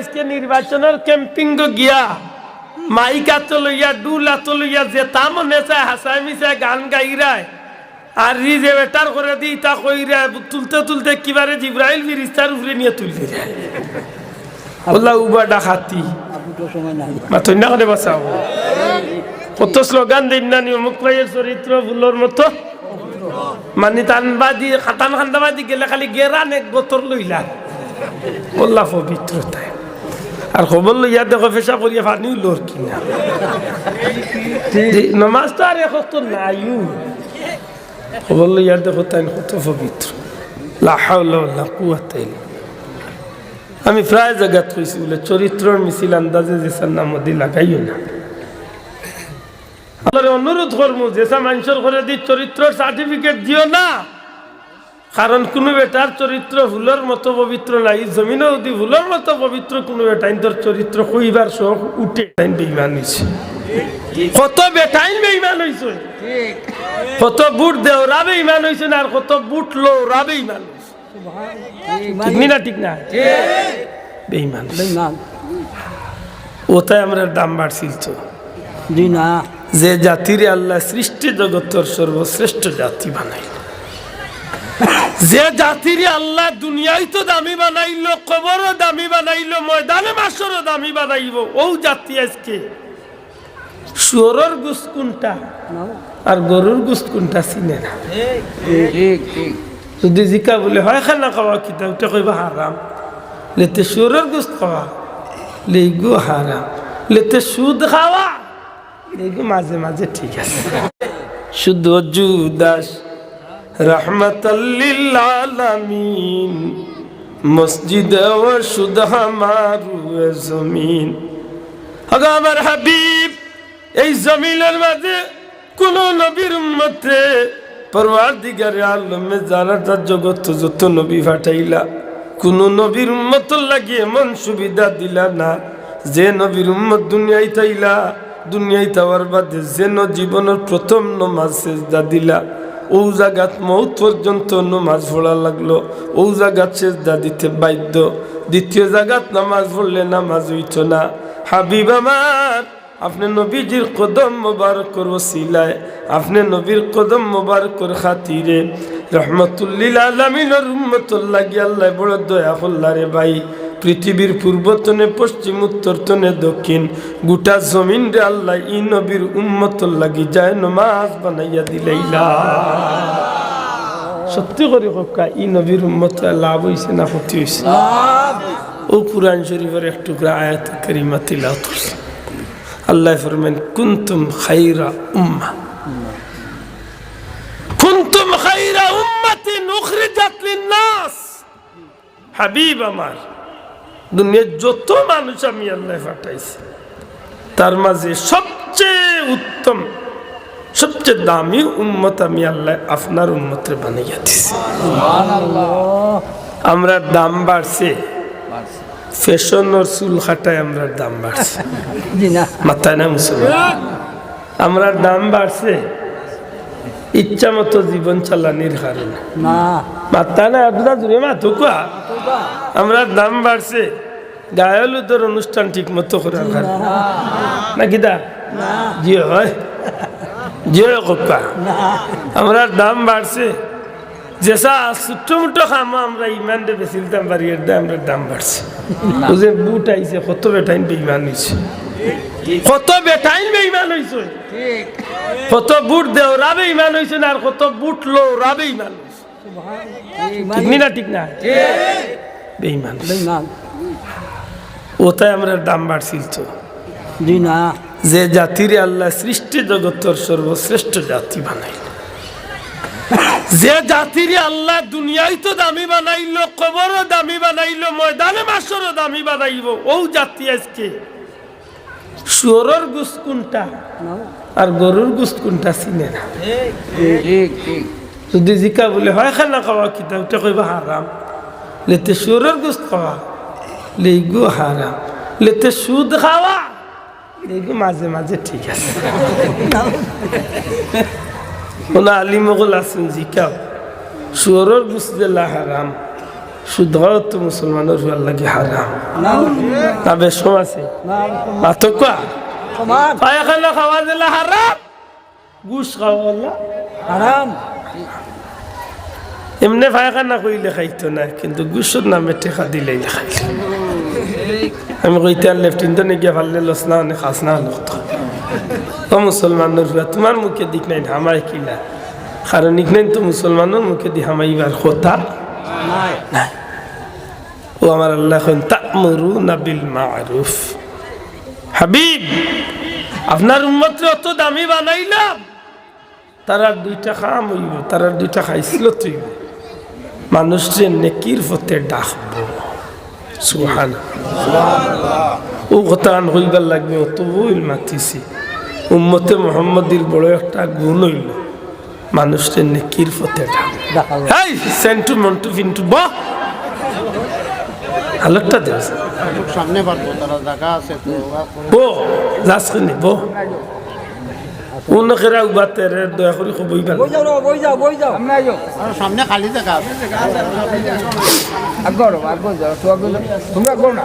আজকে নির্বাচনের ক্যাম্পিং গিয়া, মাইকা চলইয়া ডুলা চলইয়া যে তা মনে চায় হাসাই মিশায় গান গাইরায় আর রি যে বেটার করে দিই তা কইরা তুলতে তুলতে কিবারে জিব্রাইল ফিরিস্তার উপরে নিয়ে তুলতে বললা উবা ডাকাতি। মাথুই না করে বাঁচাও কত স্লোগান দিন না নি অমুক ভাইয়ের চরিত্র ভুলোর মতো। মানে টানবাদি খাতান খান্দাবাদি গেলে খালি গেরান এক বতর লইলা। বললা পবিত্রতায় আর খবর লইয়া দেখো ফেসা করিয়া ফানি লোর কিনা নমাজ তো আর এখন তো নাইও খবর লইয়া দেখো তাই কত পবিত্র। আমি প্রায় জায়গাত কইছি, বলে চরিত্রর মিছিল আন্দাজে যেসার নাম দি লাগাইও না। অনুরোধ করব যেসা মানুষের ঘরে দি চরিত্রর সার্টিফিকেট দিও না। কারণ কোনো বেটার চরিত্র ভুলের মতো পবিত্র নাই জমিনেও দি ভুলের মতো পবিত্র কোনো বেটাইন তোর চরিত্র কইবার শখ উঠে। টাইম বেইমান হয়েছে কত বেটাইন বেইমান হয়েছে কত বুট দেওরা বেইমান হয়েছে না আর কত বুট লোরা বেইমান ঠিক নি ঠিক না? বেইমান ওটাই আমরা দাম বাড়ছিল তো। যে জাতির আল্লাহ সৃষ্টি জগতের সর্বশ্রেষ্ঠ জাতি বানাইল। যে জাতির আল্লাহ দুনিয়ায় তো দামি বানাইল, কবরও দামি বানাইল, ময়দানে মাসরও দামি বানাইব, ও জাতি আজকে। শুয়রের গুস কোনটা? আর গরুর গুস কোনটা চিনে না? যদি জিকা বলে, হয় খানা খাওয়া কিতা ওটা কইবা হারাম। লেতে শুয়রের গুস খাওয়া লেগু হারাম। লেতে সুদ খাওয়া লেগু মাঝে মাঝে ঠিক আছে। শুধু জুদাস রহমতাল্লিল মসজিদ ও এ জমিন। আমার হাবিব, এই জমিনের মাঝে কোন নবীর মতে পরওয়ার দিগারে আলমে যারা তার জগৎ যত নবী কোন নবীর উম্মত লাগে এমন সুবিধা দিলা না। যে নবীর উম্মত দুনিয়ায় দুনিয়ায় তাওয়ার বাদে যেন জীবনের প্রথম নমাজ সেজদা দিলা। ও জাগাত মৌত পর্যন্ত নমাজ পড়া লাগল। ও জাগাত সেজদা দিতে বাধ্য। দ্বিতীয় জাগাত নামাজ পড়লে নামাজ হইত না। হাবিব আমার, আপনি নবীজির কদম মোবারকর ওসিলায়, আপনি নবীর কদম মোবারকর খাতিরে। রহমতুল্লিল আলমিনের উম্মতুল্লাহ গিয়ে আল্লাহ বড় দয়া হল্লা রে ভাই। পৃথিবীর পূর্বতনে, পশ্চিম উত্তরতনে দক্ষিণ। গোটা জমিন রে আল্লাহ ই নবীর উম্মতুল লাগি যায় নমাজ বানাইয়া দিলাইলা সত্যি করে কক্কা ই নবীর উম্মত লাভ হয়েছে না ক্ষতি হয়েছে ও কুরআন শরীফের এক টুকরা আয়াত করিমা তিলাওয়াত করছে। আল্লাহ ফরমেন কুনতুম খাইরা উম্মা। কুনতুম খাইরা উম্মাতিন উখরিজাত লিন-নাস হাবিব আমার। দুনিয়ার যত মানুষ আমি আল্লাহ পাঠাইছি তার মাঝে সবচেয়ে উত্তম সবচেয়ে দামি উম্মত আমি আল্লাহ আপনার উম্মতের বানাইয়া দিছি। আমরা দাম বাড়ছে ফ্যাশনের চুল খাটায় আমরা দাম বাড়ছে। মাথায় না মুসলমান? আমরা দাম বাড়ছে ইচ্ছা মতো জীবন চালানির কারণে। না। মাথা না আপনার জুড়ে মাথু কুয়া আমরা দাম বাড়ছে। গায়লুদের অনুষ্ঠান ঠিক মতো করার কারণে নাকি দা? জি হয়। জি কপ্পা। আমরা দাম বাড়ছে। যেসা ছোট্ট মোটো খামো আমরা ইমান দে বেশি দাম বাড়িয়ে দে আমরা দাম বাড়ছে। বুঝে বুট আইছে কত বেটাইন বেইমান হয়েছে কত বেটাইন বেইমান হয়েছে কত বুট দেওরা বেইমান হয়েছে না আর কত বুট লোরা বেইমান হয়েছে ঠিক না ঠিক না। বেইমান হইছে। না ওটাই আমরা দাম বাড়ছিল তো। জি না। যে জাতির আল্লাহ সৃষ্টি জগতের সর্বশ্রেষ্ঠ জাতি বানাইল। যে জাতির আল্লাহ দুনিয়ায় তো দামি বানাইল কবরও দামি বানাইল ময়দানে মাসরও দামি বানাইব ও জাতি আজকে। শুয়রের গুস কোনটা? আর গরুর গুস কোনটা চিনে না। ঠিক ঠিক। যদি জিকা বলে হয় খানা খাওয়া কিতা ওটা কইবা হারাম। লেতে সুরের গোস্ত খাওয়া লেগু হারাম। লেতে সুদ খাওয়া লেগু মাঝে মাঝে ঠিক আছে। কোনো আলিমগল আছেন জিকাও সুরের গোস্ত দিলা হারাম। শুদ্ধ তো মুসলমানের হুয়ার লাগে হারাম। না বেশম আছে। পার্থক্য পায়খানা খাওয়া দিলে হারাম। গুস খাওয়া হারাম। এমনি পায়খানা কইলে খাইতো না কিন্তু গুসর নামে টেকা দিলে খাইতো। আমি কইতে আর লেফটেন্ট গিয়ে পারলে লস না অনেক খাস না তো ও মুসলমানের হুয়া তোমার মুখে দিক নাই হামাই কিলা কারণ ইক নাই তো মুসলমানের মুখে দি হামাইবার কথা নাই। ও আমার আল্লাহ এখন তামরু নাবিল মারুফ। হাবিব আপনার উন্মত্রে অত দামি বানাইলাম। তার দুইটা খাম হইব তার দুইটা খাইছিল তুই মানুষকে নেকির ফতে ডাকবো। সুহান ও কথা হইবার লাগবে অত বইল মাতিছি। উম্মতে মোহাম্মদির বড় একটা গুণ হইল মানুষকে নেকির ফতে ডাক সেন্টু মন্টু ফিন্টু বাহ আলোকটা দেবে সামনে পারব তারা জায়গা আছে বো যাস কিনি বো উনকেরা উবাতে রে দয়া করে খুবই ভালো বই যাও বই যাও বই যাও। আমরা যাও আর সামনে খালি জায়গা আছে। আগর আগর যাও তো আগর তোমরা আগর না?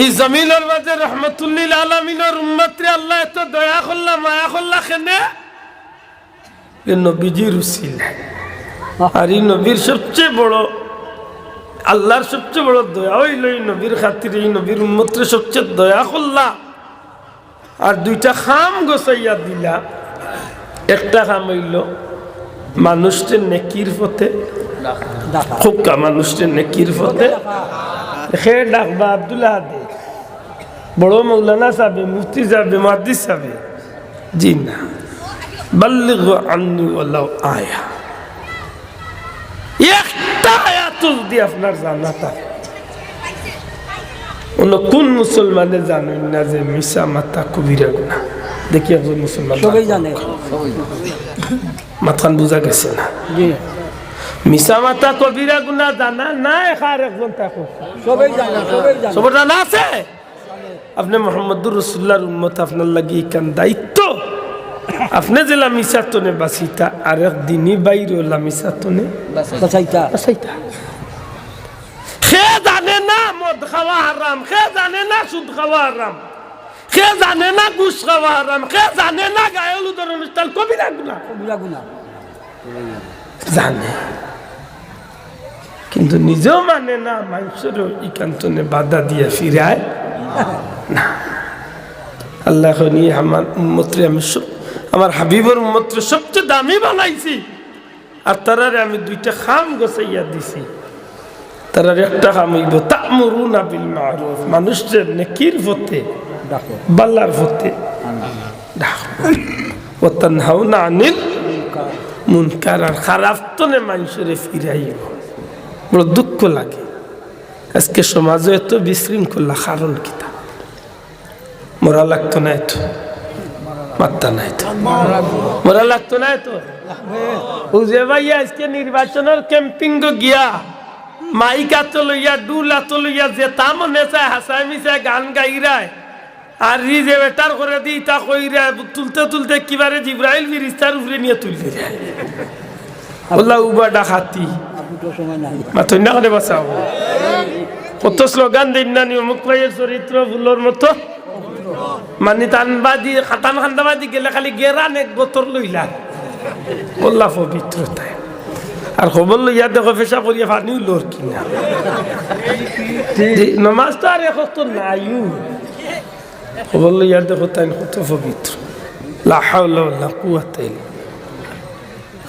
এই জমিনের মাঝে রহমতুল্লিল আলমিনের উম্মতরে আল্লাহ এত দয়া করলা মায়া করলা কেনে? এ নবীজির উসিল আর এই নবীর সবচেয়ে বড় আল্লাহর সবচেয়ে বড় দয়া হইল এই নবীর খাতিরে এই নবীর উম্মতরে সবচেয়ে দয়া করলা আর দুইটা খাম গোসাইয়া দিলা। একটা খাম হইল মানুষকে নেকির পথে। খুবকা মানুষকে নেকির পথে। সে ডাকবা আব্দুল্লাহ দে বড় মৌলানা সাহেব, মুফতি সাহেব মাদিস সাহেব। জি না। বল্লিগ আন্নি ওয়ালাউ আয়া। একটা আয়াত যদি আপনার জানা থাকে অন্য কোন মুসলমানে জানেন না যে মিশা মাতা কবিরা গুণা? দেখি একজন মুসলমান সবাই জানে। মাথান বোঝা গেছে না? মিশা মাতা কবিরা গুণা জানা না এখার একজন তাকে সবাই জানে সবাই জানে। সবার জানা আছে? আপনি মোহাম্মদুর রসুল্লাহর উম্মত আপনার লাগি কান দায়িত্ব? আপনি যে লামিসাতনে বাসিতা আর একদিনই বাইরে লামিসাতনে বাসাইতা। বাসাইতা। সে জানে খাওয়া হারাম সে জানে না সুদ খাওয়া হারাম সে জানে না ঘুষ খাওয়া হারাম সে জানে না গায়লুদের অনুষ্ঠান কবিরা গুণা কবিরা গুনা জানে কিন্তু নিজেও মানে না মানুষেরও ইকান্তনে বাধা দিয়ে ফিরায় না আল্লাহ আমার উম্মত্রে আমি আমার হাবিবর উম্মত্রে সবচেয়ে দামি বানাইছি আর তারারে আমি দুইটা খাম গোসাইয়া দিছি তারার একটা খাম হইব তামরু না বিল মারুফ মানুষের নেকির দেখো। বাল্লার ফতে ও তানহাউনা আনিল মুনকার। আর খারাপ তো নে মানুষের ফিরাইব। বড় দুঃখ লাগে। আজকে সমাজে এত বিশৃঙ্খলা কারণ কিতা মরা লাগতো না এত। মাত্তা নাই তো মরা লাগতো না এত। বুঝে ভাই আজকে নির্বাচনের ক্যাম্পিং গিয়া মাইকা তো লইয়া ডুলা তো লইয়া, যে তা মনে চায় হাসাই মিশায় গান গাইরায়। আর রি যে বেটার করে দিই, তা কইরা তুলতে তুলতে কিবারে জিব্রাইল ফিরিস্তার উপরে নিয়ে তুলতে যায়। বললা উবা ডাকাতি। আপনি তো সময় নাই মাথা না করে বাঁচাও। কত স্লোগান দিন না নিয়ম ভাইয়ের চরিত্র ফুলোর মতো। মানে টানবাদি খাটান খান্দাবাদি গেলে খালি গেরান এক বতর লইলা। বললা পবিত্রতায়। আর খবর লইয়া দেখো পেশা করিয়া পানিও লোর কিনা। নমাজ তো আর এখন তো নাইও। খবর লইয়া দেখো তাই কত পবিত্র।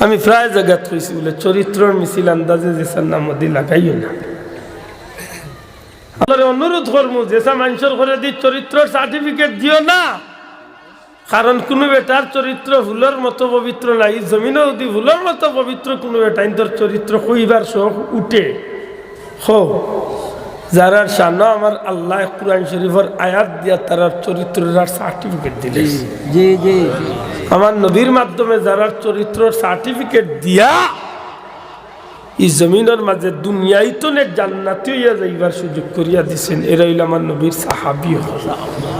আমি প্রায় জায়গাত কইছি, বলে চরিত্রর মিছিল আন্দাজে যেসার নাম দি লাগাইও না। অনুরোধ করব যেসা মানুষের ঘরে দি, চরিত্রর সার্টিফিকেট দিও না। কারণ কোনো বেটার চরিত্র ভুলের মতো পবিত্র নাই জমিনও যদি ভুলের মতো পবিত্র কোনো বেটা ইন্তর চরিত্র কইবার শখ উঠে। হো যারার সামনে আমার আল্লাহ কুরআন শরীফের আয়াত দিয়া তারার চরিত্রের সার্টিফিকেট দিলে। জি জি আমার নবীর মাধ্যমে যারা চরিত্রর সার্টিফিকেট দিয়া এই জমিনের মাঝে দুনিয়াই তো নে জান্নাতি হইয়া যাইবার সুযোগ করিয়া দিছেন এরা হইল আমার নবীর সাহাবি ঠিক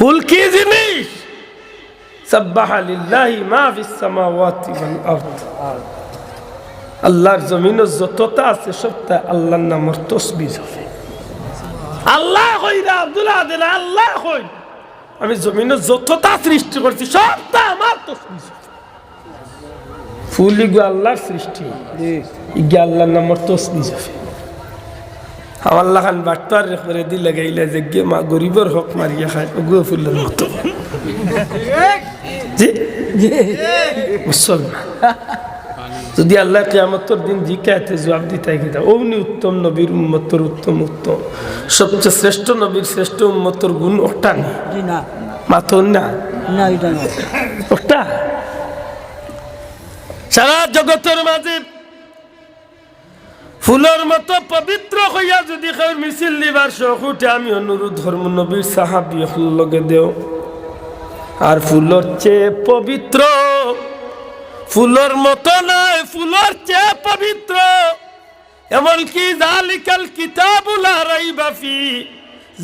ফুল কি জিনিস? আল্লাহর জমিনে যতটা আছে সবটা আল্লাহর নামের তসবিজ হবে আল্লাহ কইরা আব্দুল্লাহ দিলা আল্লাহ কই আমি জমিনে যতটা সৃষ্টি করছি সবটা আমার তসবিজ হবে ফুল ইগো আল্লাহর সৃষ্টি। ইগে আল্লাহর নামের তসবিজ হবে আমার লাখান বাট্টার করে দিলে গাইলে যে গে মা গরিবর হক মারিয়া খায় ওগো ফুলের মতো। মুসলমান। যদি আল্লাহ কেয়ামতর দিন জিকাতে জবাব দিতে গিয়ে অমনি উত্তম নবীর উম্মতর উত্তম উত্তম। সবচেয়ে শ্রেষ্ঠ নবীর শ্রেষ্ঠ উম্মতর গুণ ওটা না? মাথর না। ওটা? সারা জগতের মাঝে ফুলের মতো পবিত্র হইয়া যদি মিছিল দিবার শখ উঠে, আমি অনুরোধ ধর্ম নবীর সাহাবি লগে দেও। আর ফুলের চেয়ে পবিত্র ফুলের মতো নয় ফুলের চেয়ে পবিত্র এমনকি জালিকাল কিতাবুলা রাইবা ফি,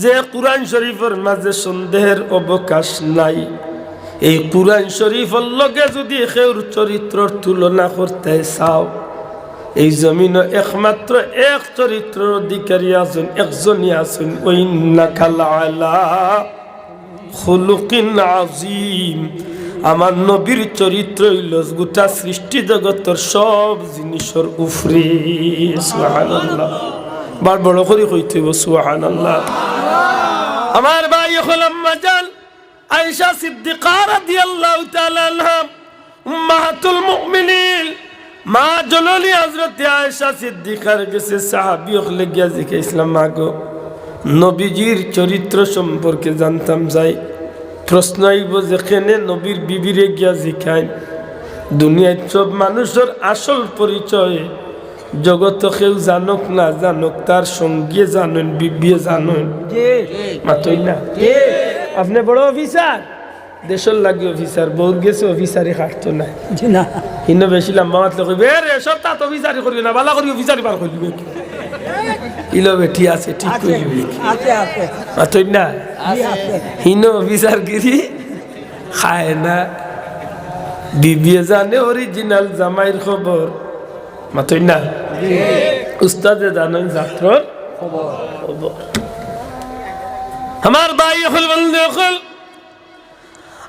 যে কুরআন শরীফের মাঝে সন্দেহের অবকাশ নাই। এই কুরআন শরীফের লগে যদি সেউর চরিত্রর তুলনা করতে চাও এই জমিন একমাত্র এক চরিত্রের অধিকারী আছেন, একজনই আছেন ওই খুলুকিন আজিম আমার নবীর চরিত্র হইল গোটা সৃষ্টি জগতের সব জিনিসের উফরে সুবহানাল্লাহ। বার বড় করে কইতে সুবহানাল্লাহ। আমার ভাই হল আম্মা জান আয়েশা সিদ্দিকা রাদিয়াল্লাহু তাআলা আনহা, উম্মাহাতুল মা জননী হযরত আয়েশা সিদ্দিকার কাছে সাহাবী হলে গিয়া জিকে ইসলাম মাগো নবীজির চরিত্র সম্পর্কে জানতাম যাই। প্রশ্ন আইব যেখানে নবীর বিবিরে গিয়া জিখায় দুনিয়ায় সব মানুষের আসল পরিচয় জগত কেউ জানক না জানক তার সঙ্গে জানেন বিবিয়ে জানেন। মাতই না আপনি বড় অফিসার? দেশের লাগে অফিসার বহুত গেছে অফিসারে খাটতো না। না। হিন্ন বেশি লম্বা মাতলে কইবে রে সব তাত অফিসারি করবি না বালা করি অফিসারি বার করবি ইলো বেটি আছে ঠিক আছে করবি আছে আছে। মাতই না? জি আছে। হিন অফিসার গিরি খায় না। বিবিয়ে জানে অরিজিনাল জামাইর খবর। মাতই না? উস্তাদে জানেন ছাত্রর খবর। খবর। আমার ভাই হল বন্ধু হল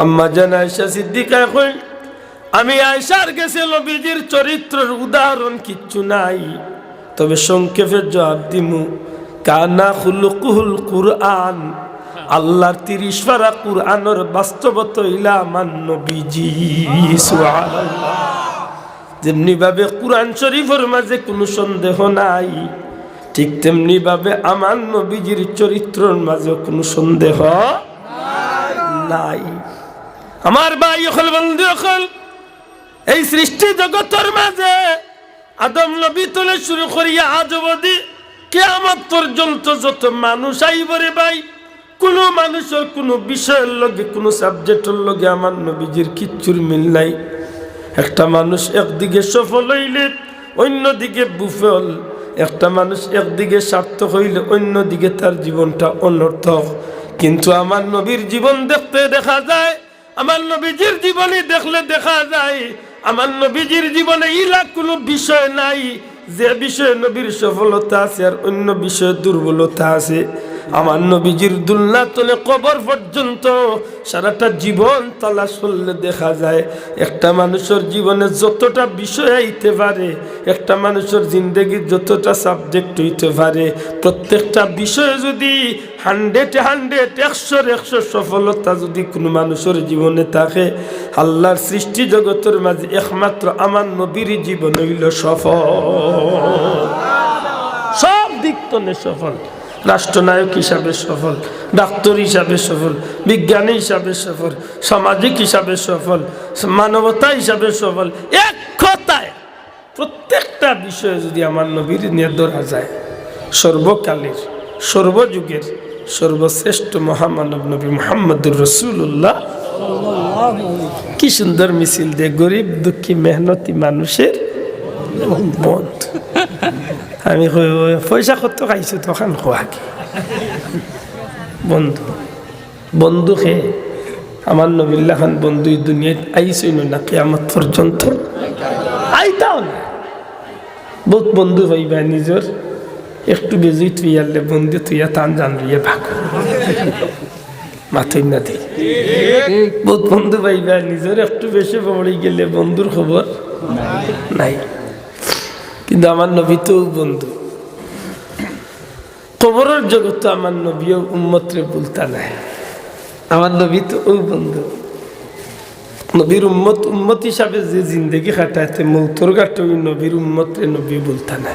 আম্মা জান আয়সা সিদ্দিকা আমি আয়সার কাছে নবীজির চরিত্রের উদাহরণ কিচ্ছু নাই। তবে সংক্ষেপে জবাব দিমু, কানা খুলুকুহুল কুরআন, আল্লাহর তিরিশ পারা কুরআনের বাস্তবত ইলা মান নবীজি, সুবহানাল্লাহ। যেমনি ভাবে কোরআন শরীফের মাঝে কোনো সন্দেহ নাই, ঠিক তেমনি ভাবে আমার নবীজির চরিত্রের মাঝে কোনো সন্দেহ নাই। আমার ভাই অকল বন্ধু অকল এই সৃষ্টি জগতের মাঝে আদম নবী তোলে শুরু করিয়া আজ অবধি কেয়ামত পর্যন্ত যত মানুষ আইবরে ভাই, কোনো মানুষের কোনো বিষয়ের লগে, কোনো সাবজেক্টের লগে আমার নবীজির কিচ্ছুর মিল নাই। একটা মানুষ একদিকে সফল হইলে, অন্যদিকে বুফল। একটা মানুষ একদিকে সার্থক হইলে, অন্যদিকে তার জীবনটা অনর্থক। কিন্তু আমার নবীর জীবন দেখতে দেখা যায় আমার নবীজির জীবনে দেখলে দেখা যায়, আমার নবীজির জীবনে ইলা কোনো বিষয় নাই। যে বিষয়ে নবীর সফলতা আছে আর অন্য বিষয়ে দুর্বলতা আছে। আমার নবীজির দুলনা তলে কবর পর্যন্ত সারাটা জীবন তালাশ করলে দেখা যায়, একটা মানুষের জীবনে যতটা বিষয় আইতে পারে, একটা মানুষের জিন্দগির যতটা সাবজেক্ট হইতে পারে, প্রত্যেকটা বিষয়ে যদি হান্ড্রেড হান্ড্রেড একশোর একশো সফলতা যদি কোনো মানুষের জীবনে থাকে, আল্লাহর সৃষ্টি জগতের মাঝে একমাত্র আমার নবীর জীবন হইল সফল। সব দিক তনে সফল। রাষ্ট্রনায়ক হিসাবে সফল, ডাক্তার হিসাবে সফল, বিজ্ঞানী হিসাবে সফল, সামাজিক হিসাবে সফল, মানবতা হিসাবে সফল, এক কথায় প্রত্যেকটা বিষয়ে যদি আমার নবীর নিয়ে ধরা যায়, সর্বকালের, সর্বযুগের, সর্বশ্রেষ্ঠ মহামানব নবী মোহাম্মদুর রসুল্লাহ কি সুন্দর মিছিল দে গরিব, দুঃখী, মেহনতি মানুষের বন্ধু আমি পয়সা কত খাইছো তখন? খোয়া কি? বন্ধু বন্ধু খে আমার নবিল্লা খান বন্ধু দুনিয়ায় আইসই না কেয়ামত পর্যন্ত? আইতাও না। বহুত বন্ধু হইবা নিজর একটু বেজুই তুই বন্ধু তুইয়া টান জান রইয়া ভাগ। মাথই না দি। বহুত বন্ধু পাইবা নিজের একটু বেশি পড়ে গেলে বন্ধুর খবর নাই। কিন্তু আমার নবী তো বন্ধু। কবরের জগৎ আমার নবীও উম্মতরে বলতা নাই। আমার নবী তো ও বন্ধু। নবীর উম্মত উম্মত হিসাবে যে জিন্দগি খাটাইতে মৌতর ওই নবীর উম্মতরে নবী বলতা নাই।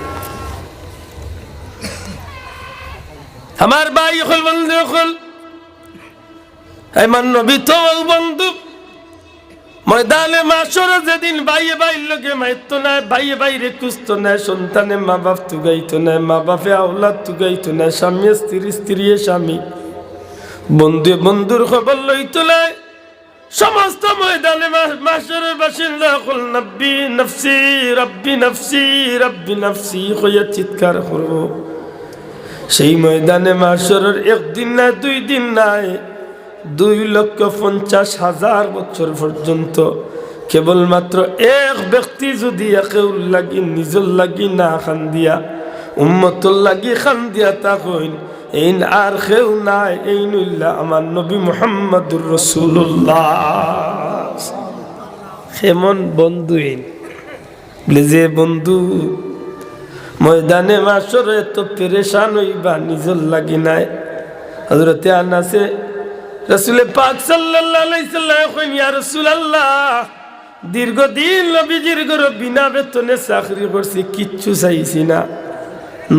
আমার ভাই হল বন্ধু হল। আমার নবী তো বন্ধু। ময়দানে মাসর যেদিন বাইয়ে বাইর লোকে মাইতো না বাইয়ে বাইরে কুস্ত নাই সন্তানে মা বাপ তুগাইতো নাই মা বাপে আওলাদ তুগাইতো না, স্বামী, স্ত্রী স্ত্রী, স্বামী। বন্ধু, বন্ধুর খবর লইতো না। সমস্ত ময়দানে মাসরের বাসিন্দা, কল নব্বি নফসি, রব্বি নফসি রব্বি নফসি হইয়া চিৎকার করব। সেই ময়দানে মাসরের একদিন না, দুই দিন নাই। দুই লক্ষ পঞ্চাশ হাজার বছর পর্যন্ত কেবলমাত্র এক ব্যক্তি যদি একে লাগি নিজর লাগি না খান দিয়া উম্মতর লাগি খান দিয়া তা কইন এই আর কেউ নাই, এই নইল্লা আমার নবী মোহাম্মদুর রসুল্লাহ কেমন বন্ধু এই যে বন্ধু, ময়দানে মাসর এত পেরেশান হইবা, নিজর লাগি নাই। হজরতে আনাসে রসুলে পাক রাসূলুল্লাহ, দীর্ঘদিন নবীজির ঘর বিনা বেতনে চাকরি করছি, কিচ্ছু চাইছি না।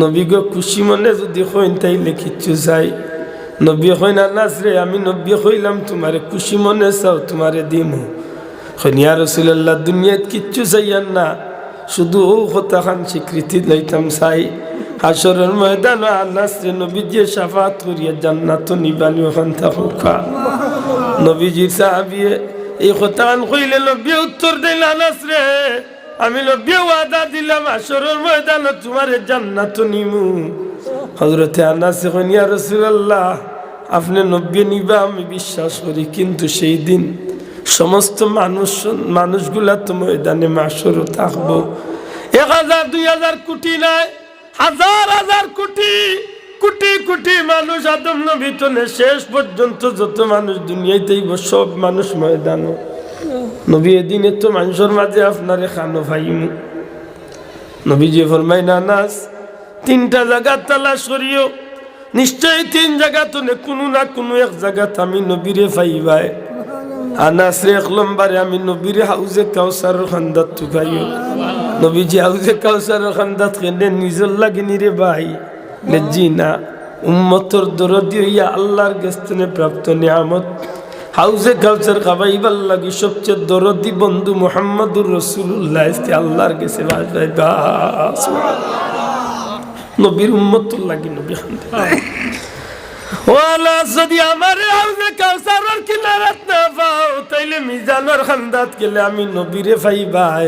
নবী গো, খুশি মনে যদি কইন তাইলে কিচ্ছু চাই। নবী কইন আনাস রে, আমি নবী কইলাম তোমারে খুশি মনে চাও, তোমারে দিমু। কইন ইয়া রাসূলুল্লাহ, দুনিয়াত কিচ্ছু চাইয়ান না, শুধু ও কথা খান স্বীকৃতি লইতাম চাই। হাসরের ময়দান আনাস রে নবীজি সাফাত করিয়া জান্নাত নিবানি ওখান থাকুকা নবীজির সাহাবিয়ে এই কথা আন কইলে নবী উত্তর দিল আনাস রে, আমি নবী ওয়াদা দিলাম হাসরের ময়দান তোমার জান্নাত নিমু। হজরতে আনাস কইন ইয়া রাসূলুল্লাহ, আপনি নব্বী নিবা, আমি বিশ্বাস করি, কিন্তু সেই দিন সমস্ত মানুষ, মানুষগুলা তো ময়দানে মাসরও থাকব। এক হাজার, দুই হাজার কোটি নাই হাজার হাজার কোটি কোটি কোটি মানুষ আদম নবীতনে শেষ পর্যন্ত যত মানুষ দুনিয়াতেই সব মানুষ ময়দান। নবী এদিনে তো মানুষের মাঝে আপনারে খানো ভাইমু। নবী যে ফরমাই না নাস তিনটা জায়গা তালাশ করিও। নিশ্চয়ই তিন জায়গা তো কোনো না কোনো এক জায়গাত আমি নবীরে পাইবাই আনাসরে এক লম্বারে আমি নবীরে হাউজে কাউসারের খান্দাত তুকাইও নবীজি হাউজে কাউসারের খান্দাত কেনে নিজর লাগিনি রে ভাই। জি না উম্মতর দরদি হইয়া আল্লাহর গেস্তনে প্রাপ্ত নিয়ামত। হাউজে কাউসার খাবাইবার লাগি সবচেয়ে দরদি বন্ধু মোহাম্মদুর রসুল্লাহ ইসকে আল্লাহর গেছে নবীর উম্মতুর লাগি নবী ওয়ালা যদি আমার হাউজে কাউসারের কিনারাত না তাইলে মিজানোর খান্দাত গেলে আমি নবীরে পাইবাই।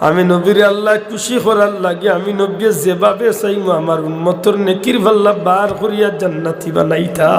আমি নবীর আল্লাহ খুশি করার লাগে, আমি নবী যেভাবে চাইমু, আমার উন্মতর নেকির ভাল্লা বার করিয়া জান্নাতি বানাইতা